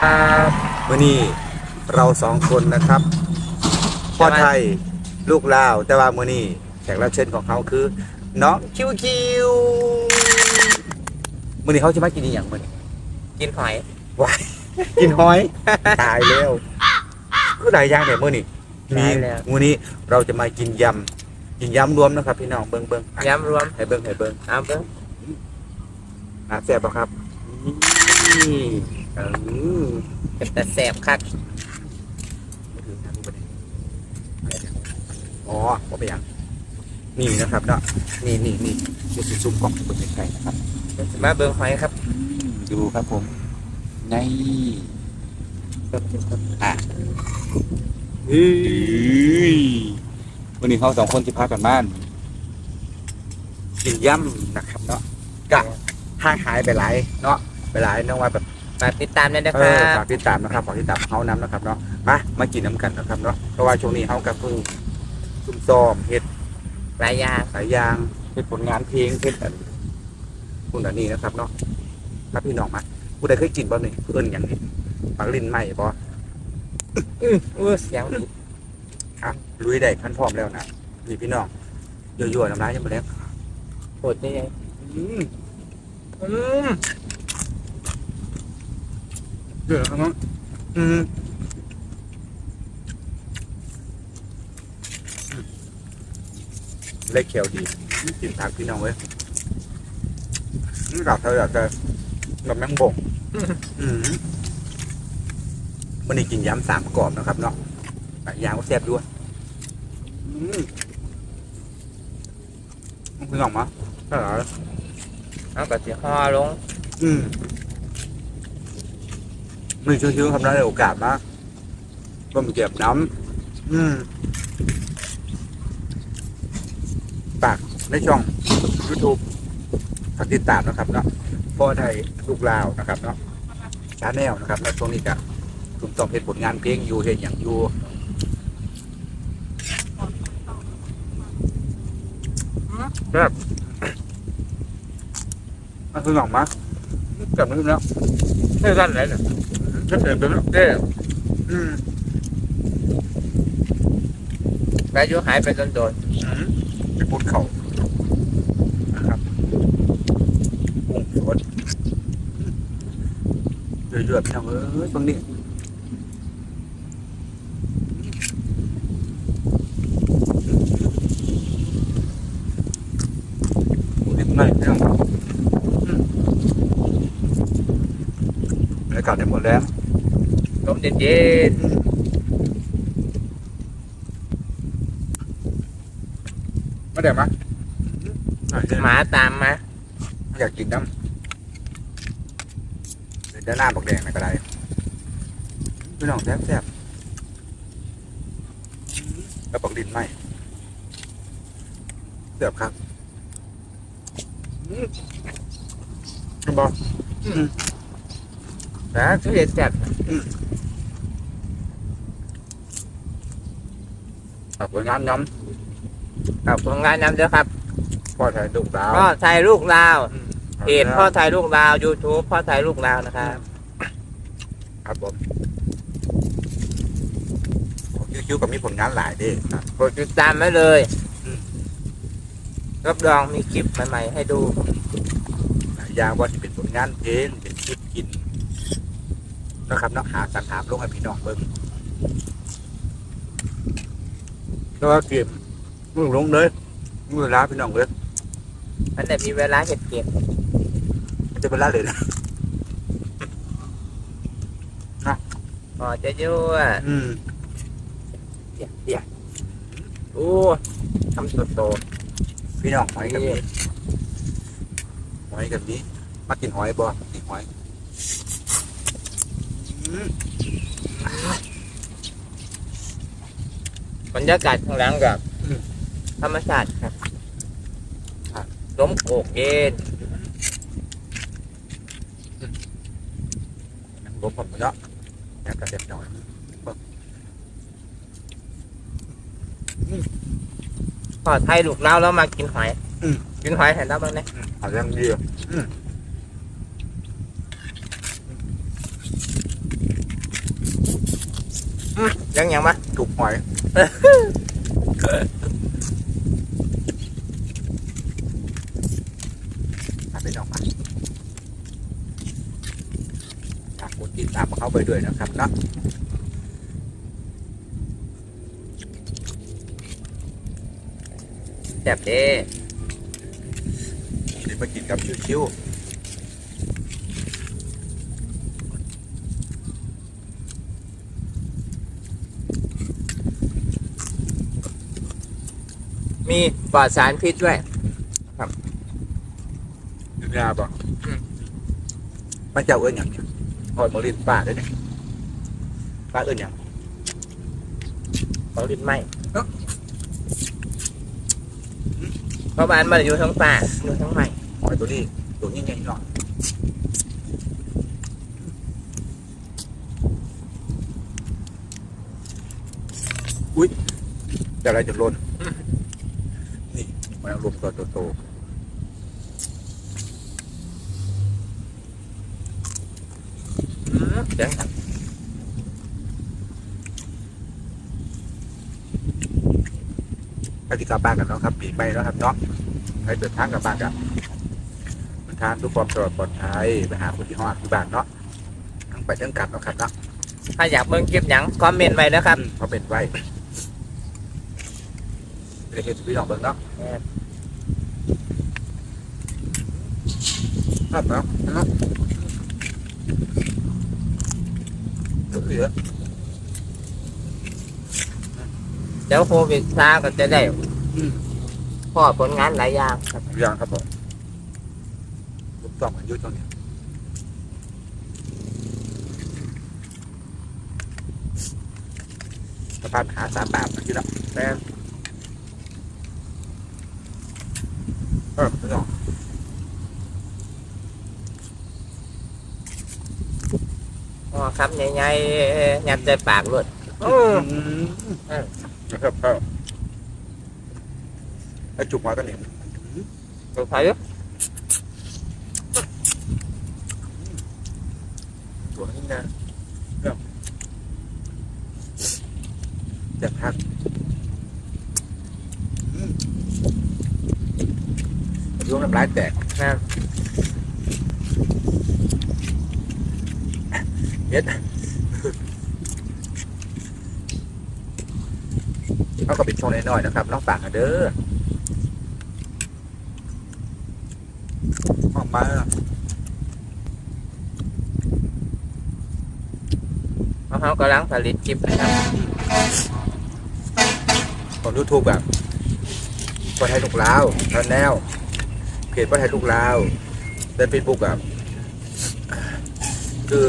ครับมื่อนี้เราสองคนนะครับพ่อไทยลูกลาว แต่ว่ามื่อนี้แขกรับเชิญของเขาคือน้องคิวคิวมื่อนี้เขาจะมากินอหย่างมื่อนี้กินหอยว้ายกินหอย ตายแล้วคือหลายอย่างแต่มื่อนี้มีได้แล้วมื่อนี้เราจะมากินยำกินยำรวมนะครับ พี่น้องเบิ้งเบิ้งอะยำรวมให้เบิ้งให้เบิ้งเอาเบิ้งน่าแซ่บปะครับนี่ เออเป็นแต่แสบคักอ๋อว่าไปยังนี่นะครับเนาะนี่นี่นี่จะซุ่มกล่องบนไกลๆนะครับ มาเบิ้งหอยครับดูครับผมในอะเฮ้ยวันนี้เขาสองคนที่พักกันบ้านกินย่ำนะครับเนาะกะห่างหายไปหลายเนาะไปหลายเนาะว่าแบบ ฝากติดตามด้วยนะเอครัอบฝากติดตามนะครับฝากติดตามเขานำนะครับเนาะมามากินน้ำกันนะครับเนาะเพราะว่าช่วงนี้เขากับเพิ่งซุ่มซ้อมเฮ็ดหลายอย่างหลายอย่างเฮ็ดผลงานเพลงเฮ็ดอันคุณอันนี้นะครับเนาะครับพี่น้องมาผู้ใดเคยกินบ่นี่เอิ้นอย่างนี้ปักลิ้นไหมบ่อื้ออื้อเสียงดีครับลุยได้พันพร้อมแล้วนะนี่พี่น้องยั่วๆน้ำลายยังบ่แล้วโหดนี่ไงอืมอืม เดือดครับน้องอืมเล็กเขียวดีกินผักพี่น้องเว้ยนี่กับเธออยากจะกับแมงบ่งอืมวันนี้กินย้ำสามกรอบนะครับเนาะหลายอย่างก็แซ่บด้วยอืมพี่น้องมาใช่เหรอเอากระสีห่อลง อืม มีชื่อๆครับได้โอกาสมากก็มีเก็บน้ำอืมฝากในช่อง YouTube ฝากติดตามนะครับเนาะพ่อไทยลูกลาวนะครับเนาะชาแนลนะครับแล้วช่วงนี้ก็กลุ่มต้องเพจผลงานเพลงอยู่เห็นอย่างอยู่ครับมาคือหน่องมาเกับนึงแล้วเท่ากันเลยเนี่ย ก็เสร็จไปแล้วเด้ออืมไปอยุหายไปโดนไปพูดเขานะครับวงสดเดือดๆพี่น้องเอ้ยบางนี้นิดหน่อยพี่น้องอืมบรรยากาศได้หมดแล้ว ๆลมเย็นไม่ได้มาๆหมาตามมาอยากกินน้ำเดี๋ยวด้านหน้าบอกแดงนะก็ได้พี่น้องแซ่บแซ่บแล้วบอกดินไหมแซ่บครับคุณบอก นะทุเรียนแซ่บฝากผลงานน้กับผลงานนำเด้อครับำพ่อชายดุกดาวพ่อไทยลูกลาวเพจพ่อครับไทยลูกลาว YouTube พ่อไทยลูกลาวนะครับครับผมคิวๆกับมีผลงานหลายเด้ครับกดติดตามไว้เลยอืมรับรองมีคลิปใหม่ๆให้ดูหลายอย่างว่าจะเป็นผลงานเพลงเป็นคลิปกิน นะครับเนาะหาสรรหาลงให้พี่น้องเบิ่งแล้วก็เก็บมือลงเลยมือล้าพี่น้องเลยมันแต่มีเวลาเห็ดเก็บมันจะเป็นล้าเลยนะพอจะยั่วอืมเดี๋ยวเดี๋ยวโอ้ทำโตพี่น้องหอยกับนี้หอยกับนี้มากินหอยบ่กินหอยอืมๆ บรรยากาศข้างหลังกับธรรมชาติครับล้มโกกเย็นรบผมเนาะแล้วก็เด็ดหน่อยพอไทยลูกเล้าวแล้วมากินหอยกินหอยเห็นแล้วบ้างไหมอืมเอาเรื่องเดียวอืมอืม ยังยังมาถูกหอยมาไปน้องมาฝากกดติดตามเขาไปด้วยนะครับเนาะแซ่บเด้เดี๋ยวมากินกับชิว มีปลอดสารพิษด้วยๆดูยาบ่อืม มันจะเอาเอิ้นอย่างเนี้ยหอยมอลินป้าได้เนี่ยป้าเอิ้นอย่างของลิ้นไหมเอ้าเพราะบ้านมันอยู่ทั้งป่าอยู่ทั้งไหมหอยตัวนี้ตัวนี้ใหญ่หน่อยอุ้ยจะอะไรจะหล่น นี่มันเอาลมตัวโตๆอืมเดี๋ยวครับไปที่กลับบ้านกันเนาะครับปีใหม่แล้วครับเนาะให้เดินทางกลับบ้านกันเดินทางทุกความสะดวกปลอดภัยไปหาคนที่ห้องที่บ้านเนาะทั้งไปทั้งกลับเนาะครับเนาะถ้าอยากเบิ่งคลิปหยังคอมเมนต์ไว้นะครับอืมเขาเป็นไว้เดี๋ยวเห็นพี่น้องเบิ่งเนาะ ครับ เนาะเนาะเหลือเดี๋ยวโควิดซาก็จะได้อืมพ่อผลงานหลายอย่างครับอย่างครับผมลูกต้องกันอยุ่ตรงนี้สภาพหาสามบาทนะที่ละแม่เออไม่ต้อง อ๋อ ครับใหญ่ๆยัดใจปากเลยอืมนะครับครับไอ้จุกมากันเนี่ยถูกพายุตัวนี้นะเรื่องจะพักอืมร่วงน้ำลายแตกนะ เฮ็ดเขาก็เป็นช่วงน้อยๆนะครับน้องฝากกันเด้อออกมาเพราเขากำลังผลิตคลิปนะครับของยูทูบแบบคนไทยลูกลาวชาแนลเพจว่าไทยลูกลาวและเฟซบุ๊กแบบคือ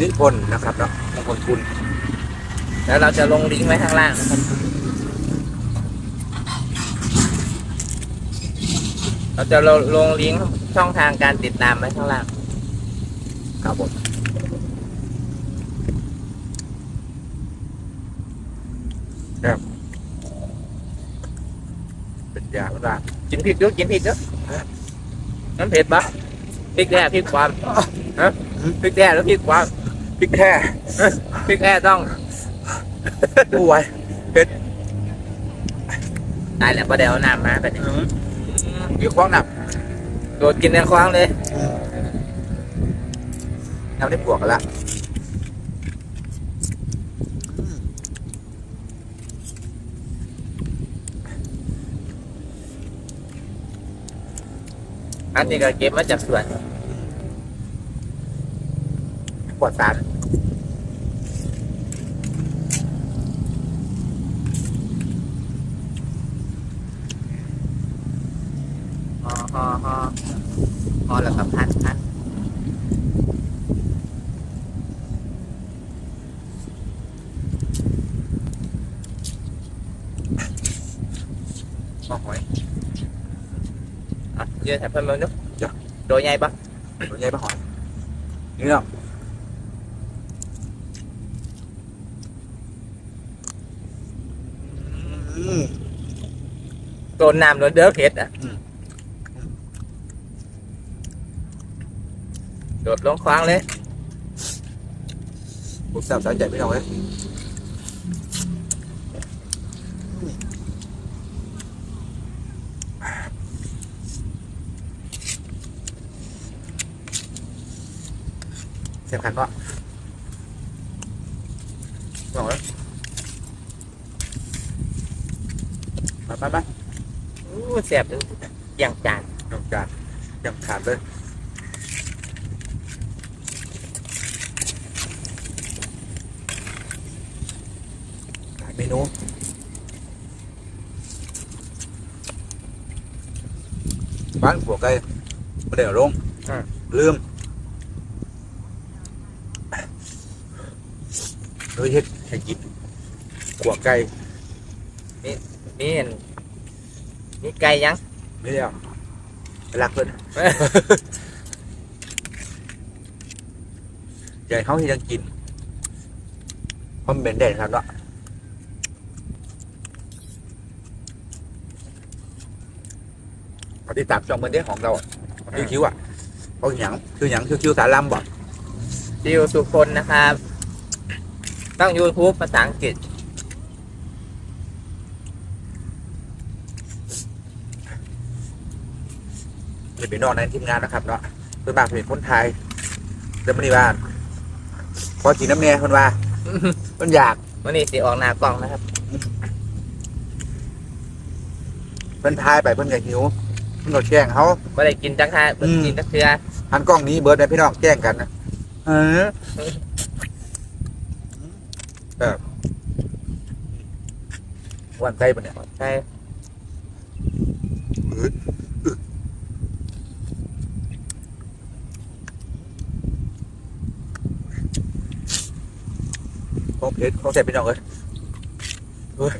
นิพนธ์นะครับเนาะมงคลคุณ แล้วเราจะลงลิงก์ไว้ข้างล่างนะครับเราจะลงลิงก์ช่องทางการติดตามไว้ข้างล่างครับผมครับเป็นยาบ้างกินพริกด้วยกินพริกด้วยน้ำเผ็ดปะพริกแท้พริกความฮะ พริกแท้หรือพริกความพริกแค่พริกแท้ต้องผู้ไว้ตายแล้วประเดี๋ยวน้ำมาไปเนี่ยมีคว้างหนักโดดกินในคว้างเลยน้ำได้ปวกกันละอันนี้ก็เก็บมาจากสวน ปวดสารฮอฮอฮอฮอแล้วก็พันพันมาหอย อะยืนถ่ายเพิ่มเติมนุ๊ก จ้ะ โดยใหญ่ปะ ตัวใหญ่มาหอยนี่เนาะอืม โดนน้ำโดนเด้อเผ็ดอะอืมโดดลงคว้างเลยผมแซ่บสายใจพี่น้องเลยเสียบขันปะลองเลยมาไปไป อู้แซ่บจนอย่างจานน้องการยังขาดเลยหลายเมนูบ้านผัวไก่ไม่ได้เอาลงลืมเลยเฮ็ดให้กินขัวไก่ นี่เห็น นี่ไก่ยังไม่ได้เอาไปรักเพิ่นใหญ่เขาที่ยังกินเพราะมันเป็นแดดครับเนาะปฏิดตามช่องเบอร์เด้ของเราอะคือคิวอะเขาหยังคือหยังคือคิวสารลำบ่ดิวสุคนนะครับต้องยูทูบภาษาอังกฤษ นี่เป็นนอกในทีมงานนะครับเนาะเพื่อนบ้านเป็นคนไทยเดิมบริบาลพอกินน้ำเนียคนว่ามันอยากวันนี้สิออกหน้ากล้องนะครับ เพิ่นทายไปเพิ่นก็หิวเพิ่นก็แกล้งเขาไม่ได้กินจังค่าอืมกินจักเทือหันกล้องหนี้เบิร์ดในพี่น้องแกล้งกันนะเออเออวันใจปะเนี่ยใช่ ของเพชรของแซ่บพี่น้องเอ้ยเฮ้ย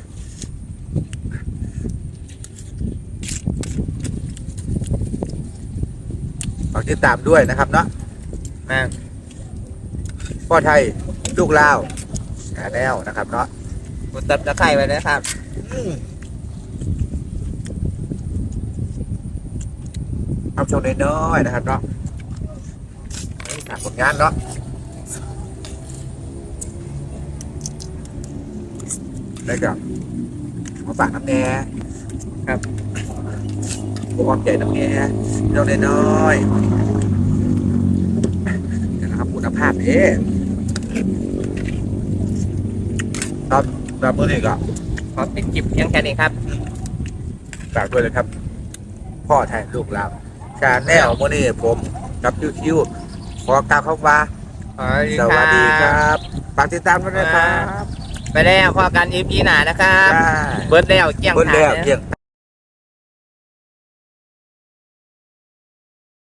ฝากติดตามด้วยนะครับเนาะมาพ่อไทยลูกลาวแชนแนลนะครับเนาะกดตับตะไคร้ไว้นะครับทำโชว์น้อยๆนะครับเนาะฝากผลงานเนาะ แล้วก็มาฝากน้ำแน่ครับพวกออมใหญ่น้ำแน่เจ้าน้อยๆนะครับคุณภาพเอ๊ครับครับเมื่อนี้ก็ขอปิดคลิปเพียงแค่นี้ครับฝากด้วยเลยครับ พ่อไทยลูกลาวชาแนลมื่อนี้ผมกับคิวคิวขอกล่าวคำว่าสวัสดีครับฝากติดตามด้วยนะครับ ไปแล้วพอกันอีพีหนานะครับได้เบิร์ดแล้วเกี่ยงเบิ้ลทาแล้วนเกี่ยง